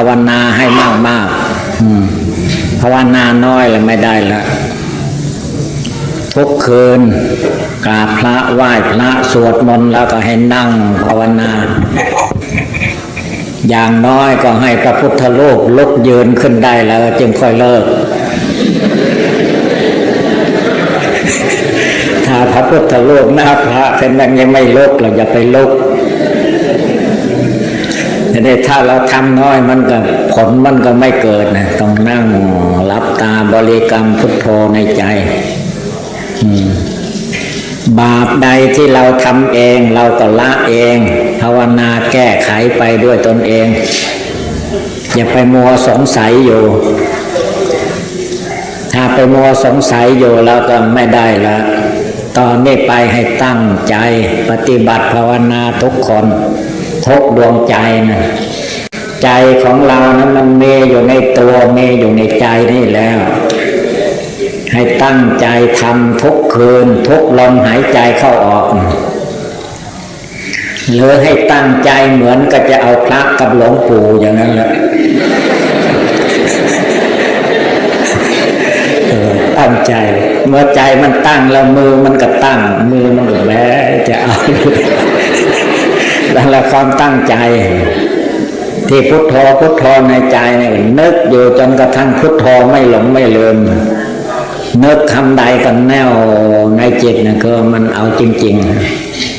าวนาให้มากมากภาวนาน้อยแล้วไม่ได้ละทุกคืนกราบพระไหว้พระสวดมนต์แล้วก็ให้นั่งภาวนา อย่างน้อยก็ให้พระพุทธรูปลุกยืนขึ้นได้แล้ว จึงค่อยเลิก ถ้าพระพุทธรูปหน้าพระเป็นยังไม่ลุกเราอย่าไปลุก นี่ถ้าเราทำน้อยมันก็ผลมันก็ไม่เกิดนะต้องนั่งหลับตาบริกรรมพุทโธในใจบาปใดที่เราทำเอง เราก็ละเอง ภาวนาแก้ไขไปด้วยตนเอง อย่าไปมัวสงสัยอยู่ ถ้าไปมัวสงสัยอยู่เราก็ไม่ได้ละตอนนี้ไปให้ตั้งใจปฏิบัติภาวนาทุกคน ทุกดวงใจนะใจของเรานั้นมันเมีอยู่ในตัวเมีอยู่ในใจนี่แล้ว ให้ตั้งใจทำทุกคืน ทุกลมหายใจเข้าออก หรือให้ตั้งใจเหมือนก็จะเอาพระกับหลวงปู่อย่างนั้นแหละตั้งใจ เมื่อใจมันตั้งแล้วมือมันก็ตั้ง มือมันก็แบจะเอา นั่นแหละความตั้งใจ ที่พุทโธพุทโธในใจเนี่ยนึกอยู่จนกระทั่งพุทโธไม่หลงไม่ลืมนึกคำใดกันแน่วในจิตนะคือมันเอาจริง ๆ